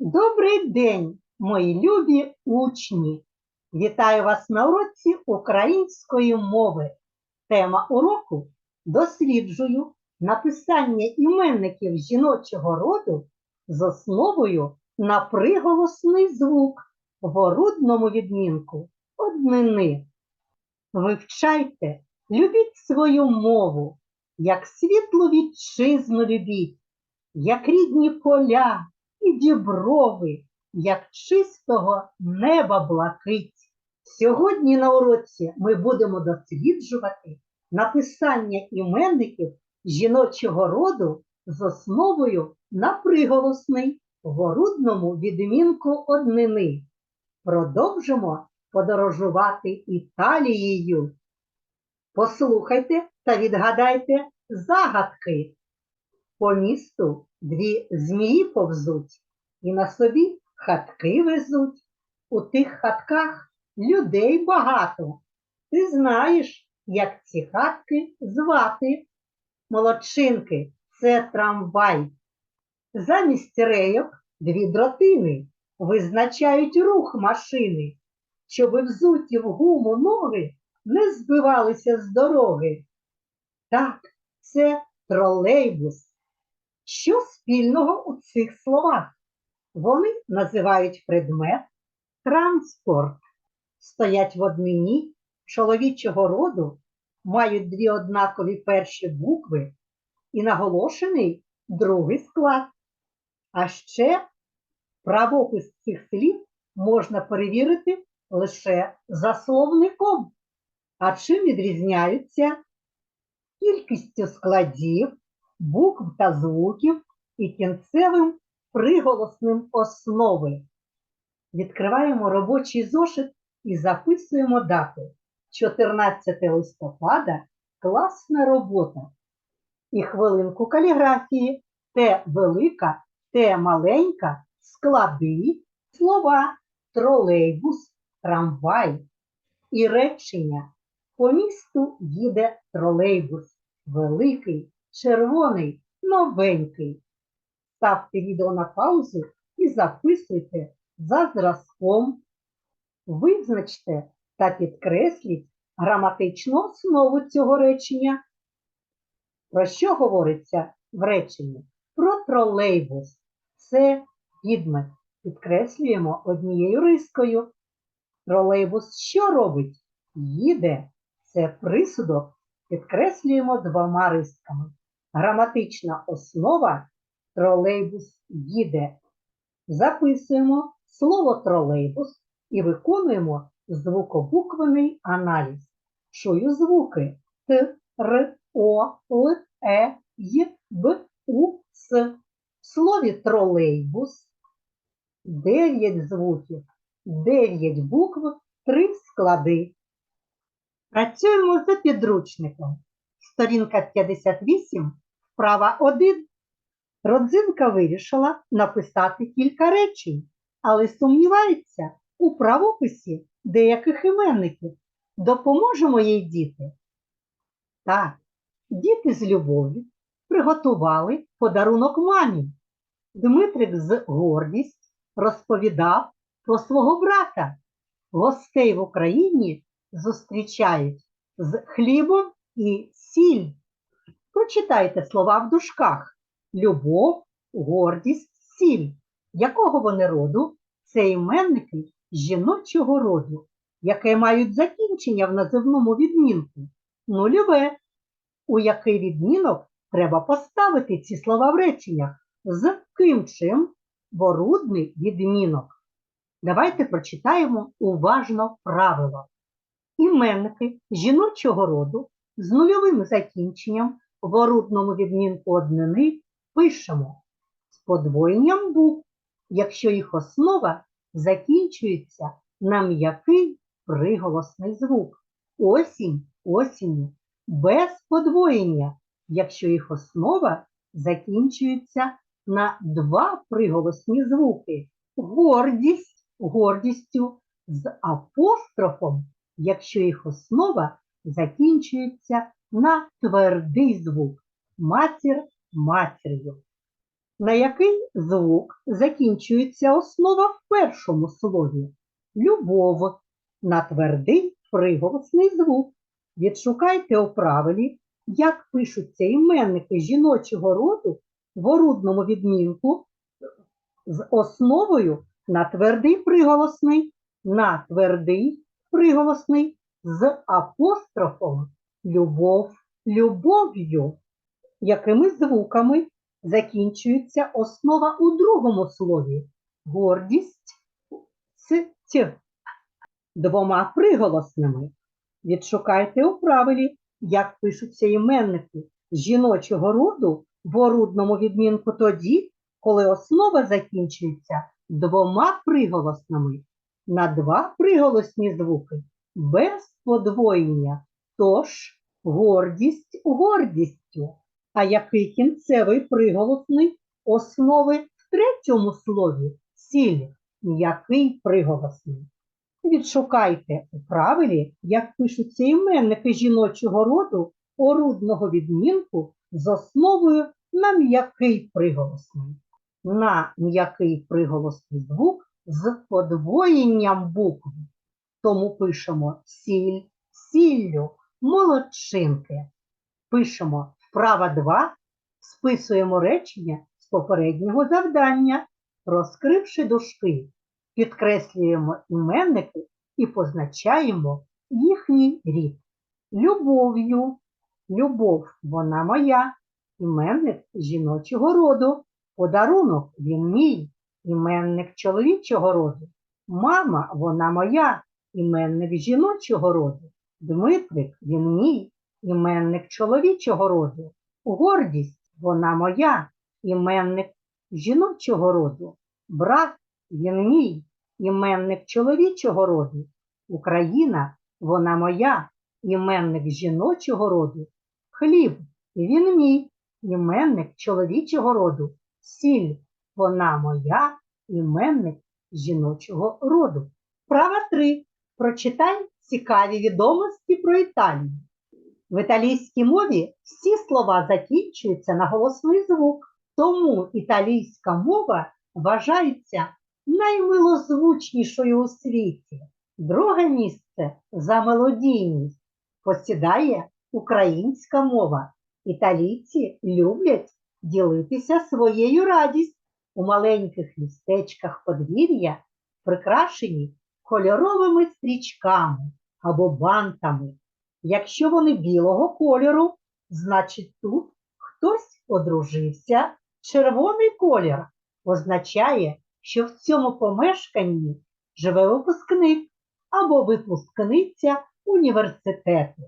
Добрий день, мої любі учні! Вітаю вас на уроці української мови. Тема уроку досліджую написання іменників жіночого роду з основою на приголосний звук в орудному відмінку однини. Вивчайте, любіть свою мову, як світлу вітчизну любіть, як рідні поля і діброви, як чистого неба блакить. Сьогодні на уроці ми будемо досліджувати написання іменників жіночого роду з основою на приголосний в відмінку однини. Продовжимо подорожувати Італією. Послухайте та відгадайте загадки. По місту дві змії повзуть і на собі хатки везуть. У тих хатках людей багато. Ти знаєш, як ці хатки звати. Молодчинки, це трамвай. Замість рейок дві дротини визначають рух машини, щоби взуті в гуму ноги не збивалися з дороги. Так, це тролейбус. Що спільного у цих словах? Вони називають предмет транспорт, стоять в однині чоловічого роду, мають дві однакові перші букви і наголошений другий склад. А ще правопис цих слів можна перевірити лише за словником. А чим відрізняються? Кількістю складів, букв та звуків і кінцевим приголосним основи. Відкриваємо робочий зошит і записуємо дату. 14 листопада класна робота. І хвилинку каліграфії Т велика, Т маленька, склади, слова, тролейбус, трамвай і речення. По місту їде тролейбус, великий, червоний, новенький. Ставте відео на паузу і записуйте за зразком. Визначте та підкресліть граматичну основу цього речення. Про що говориться в реченні? Про тролейбус. Це підмет. Підкреслюємо однією рискою. Тролейбус що робить? Їде. Це присудок. Підкреслюємо двома рисками. Граматична основа тролейбус їде. Записуємо слово тролейбус і виконуємо звукобуквений аналіз. Чую звуки Т, Р, О, Л, Е, Й, Б, У, С. В слові тролейбус 9 звуків, 9 букв, 3 склади. Працюємо за підручником. Сторінка 58, вправа 1. Родзинка вирішила написати кілька речень, але сумнівається у правописі деяких іменників. Допоможемо їй діти. Так, діти з любов'ю приготували подарунок мамі. Дмитрик з гордість розповідав про свого брата. Гостей в Україні зустрічають з хлібом і сіль. Прочитайте слова в дужках. Любов, гордість, сіль. Якого вони роду? Це іменники жіночого роду, яке мають закінчення в називному відмінку. Нульове. У який відмінок треба поставити ці слова в реченнях? З ким чим? Ворудний відмінок. Давайте прочитаємо уважно правило. Іменники жіночого роду з нульовим закінченням в орудному відмінку однини пишемо з подвоєнням букв, якщо їх основа закінчується на м'який приголосний звук. Осінь, осінню, без подвоєння, якщо їх основа закінчується на два приголосні звуки. Гордість, гордістю з апострофом, якщо їх основа закінчується на твердий звук. Матір матір'ю. На який звук закінчується основа в першому слові? Любов. На твердий приголосний звук. Відшукайте у правилі, як пишуться іменники жіночого роду в орудному відмінку з основою на твердий приголосний, на твердий приголосний з апострофом любов, любов'ю. Якими звуками закінчується основа у другому слові? Гордість ц, т. Двома приголосними. Відшукайте у правилі, як пишуться іменники жіночого роду в орудному відмінку тоді, коли основа закінчується двома приголосними на два приголосні звуки без подвоєння. Тож гордість гордістю. А який кінцевий приголосний основи в третьому слові сіль? Який приголосний? Відшукайте у правилі, як пишуться іменники жіночого роду орудного відмінку з основою на м'який приголосний. На м'який приголосний звук з подвоєнням букв. Тому пишемо сіль, сіллю, молодчинки. Пишемо вправа 2, списуємо речення з попереднього завдання, розкривши дужки, підкреслюємо іменники і позначаємо їхній рід. Любов'ю. Любов, вона моя, іменник жіночого роду, подарунок він мій, іменник чоловічого роду. Мама, вона моя, іменник жіночого роду. Дмитрик, він мій, іменник чоловічого роду. Гордість, вона моя, іменник жіночого роду. Брат, він мій, іменник чоловічого роду. Україна, вона моя, іменник жіночого роду. Хліб, він мій, іменник чоловічого роду. Сіль, вона моя, іменник жіночого роду. Права 3. Прочитай цікаві відомості про Італію. В італійській мові всі слова закінчуються на голосний звук, тому італійська мова вважається наймилозвучнішою у світі. Друге місце за мелодійність посідає українська мова. Італійці люблять ділитися своєю радістю у маленьких містечках подвір'я, прикрашені кольоровими стрічками або бантами. Якщо вони білого кольору, значить тут хтось одружився. Червоний колір означає, що в цьому помешканні живе випускник або випускниця університету.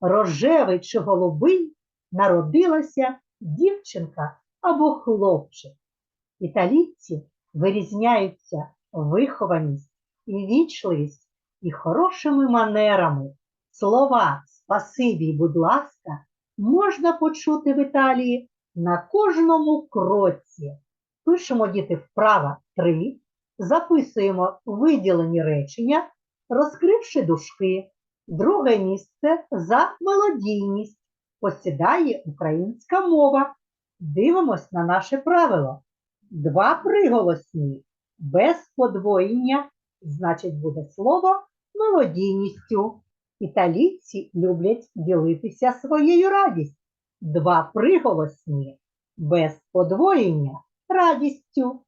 Рожевий чи голубий народилася дівчинка або хлопчик. Італійці вирізняються вихованість і вічливість і хорошими манерами. Слова спасибі, будь ласка, можна почути в Італії на кожному кроці. Пишемо діти вправа 3, записуємо виділені речення, розкривши дужки. Друге місце за мелодійність посідає українська мова. Дивимось на наше правило. Два приголосні без подвоєння, значить, буде слово мелодійністю. Італійці люблять ділитися своєю радістю. Два приголосні без подвоєння радістю.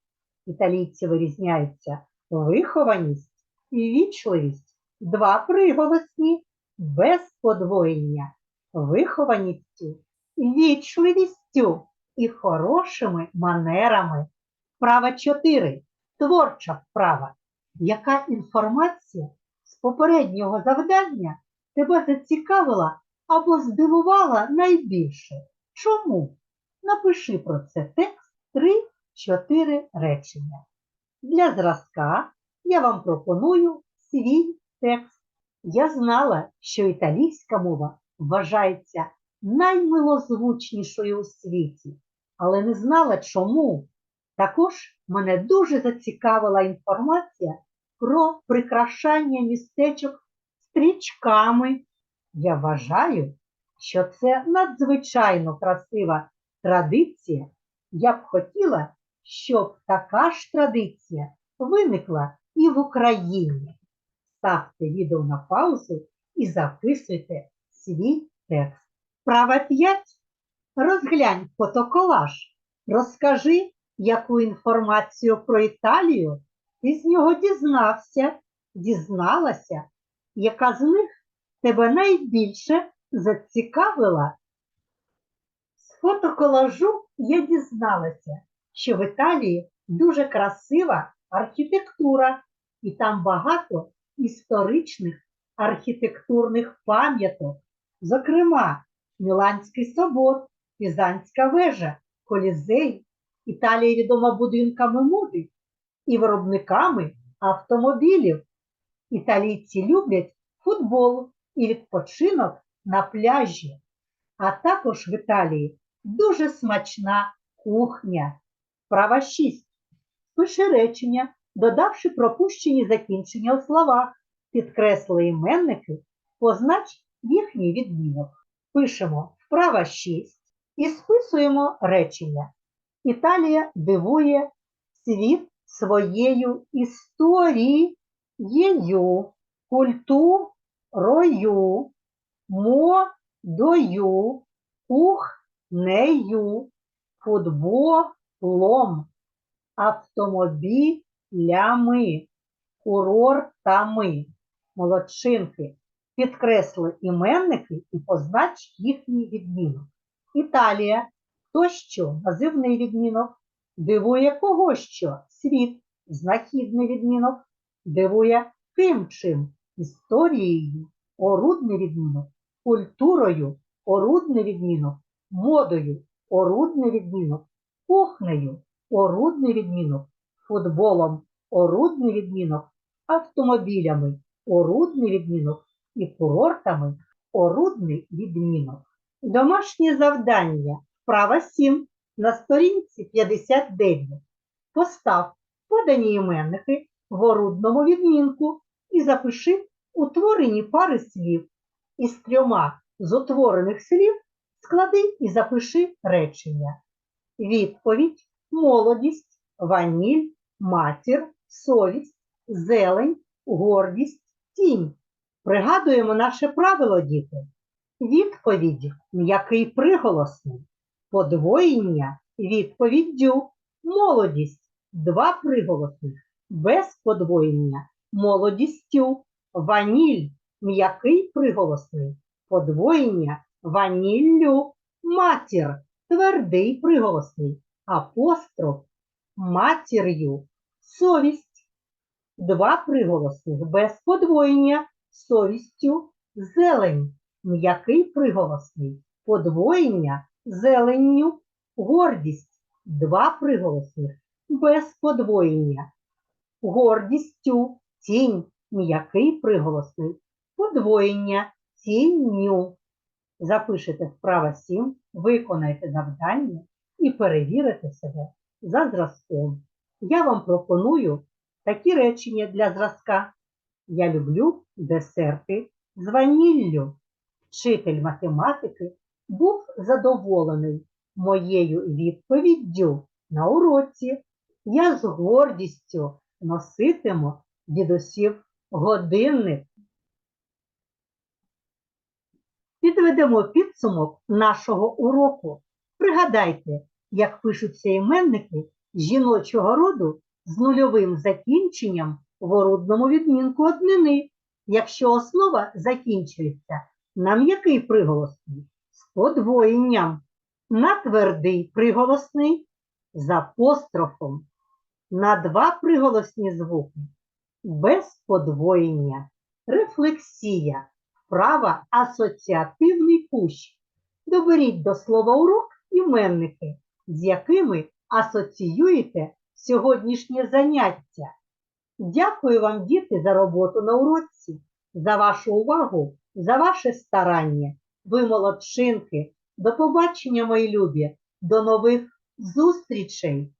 Італійці вирізняються вихованість і вічливість. Два приголосні без подвоєння вихованістю, вічливістю і хорошими манерами. Вправа 4. Творча вправа. Яка інформація з попереднього завдання тебе зацікавила або здивувала найбільше? Чому? Напиши про це текст 3-4 речення. Для зразка я вам пропоную свій текст. Я знала, що італійська мова вважається наймилозвучнішою у світі, але не знала чому. Також мене дуже зацікавила інформація про прикрашання містечок стрічками. Я вважаю, що це надзвичайно красива традиція, Я б хотіла, щоб така ж традиція виникла і в Україні. Ставте відео на паузу і записуйте свій текст. Права 5. Розглянь фотоколаж. Розкажи, яку інформацію про Італію ти з нього дізнався, дізналася, яка з них тебе найбільше зацікавила. З фотоколажу я дізналася, що в Італії дуже красива архітектура, і там багато історичних архітектурних пам'яток, зокрема, Міланський собор, Пізанська вежа, Колізей. Італія відома будинками моди і виробниками автомобілів. Італійці люблять футбол і відпочинок на пляжі. А також в Італії дуже смачна кухня. Права 6. Пиши речення, додавши пропущені закінчення у словах. Підкресли іменники, познач їхній відмінок. Пишемо вправа 6 і списуємо речення. Італія дивує світ своєю історією, культурою, модою, кухнею, футболом, автомобілями, курортами, молодчинки. Підкресли іменники і познач їхній відмінок. Італія то що називний відмінок, дивує кого що світ, знахідний відмінок, дивує ким чим, історією, орудний відмінок, культурою, орудний відмінок, модою, орудний відмінок, кухнею, орудний відмінок, футболом, орудний відмінок, автомобілями, орудний відмінок і курортами орудний відмінок. Домашнє завдання. Вправа 7 на сторінці 59. Постав подані іменники в орудному відмінку і запиши утворені пари слів. Із трьома з утворених слів склади і запиши речення. Відповідь, молодість, ваніль, матір, совість, зелень, гордість, тінь. Пригадуємо наше правило, діти. Відповідь м'який приголосний. Подвоєння відповіддю молодість два приголосних без подвоєння. Молодістю. Ваніль. М'який приголосний. Подвоєння. Ваніллю. Матір. Твердий приголосний. Апостроф. Матір'ю. Совість. Два приголосних без подвоєння. Совістю. Зелень. М'який приголосний. Подвоєння. Зеленню, гордість. Два приголосних без подвоєння. Гордістю тінь м'який приголосний, подвоєння тінню. Запишете вправо 7, виконайте завдання і перевірите себе за зразком. Я вам пропоную такі речення для зразка. Я люблю десерти з ваніллю. Вчитель математики був задоволений моєю відповіддю на уроці. Я з гордістю носитиму дідусів годинник. Підведемо підсумок нашого уроку. Пригадайте, як пишуться іменники жіночого роду з нульовим закінченням в орудному відмінку однини, якщо основа закінчується на м'який приголосний з подвоєнням, на твердий приголосний з апострофом, на два приголосні звуки без подвоєння, рефлексія, вправа асоціативний кущ. Доберіть до слова урок іменники, з якими асоціюєте сьогоднішнє заняття. Дякую вам, діти, за роботу на уроці, за вашу увагу, за ваше старання. Ви молодчинки. До побачення, мої любі, до нових зустрічей!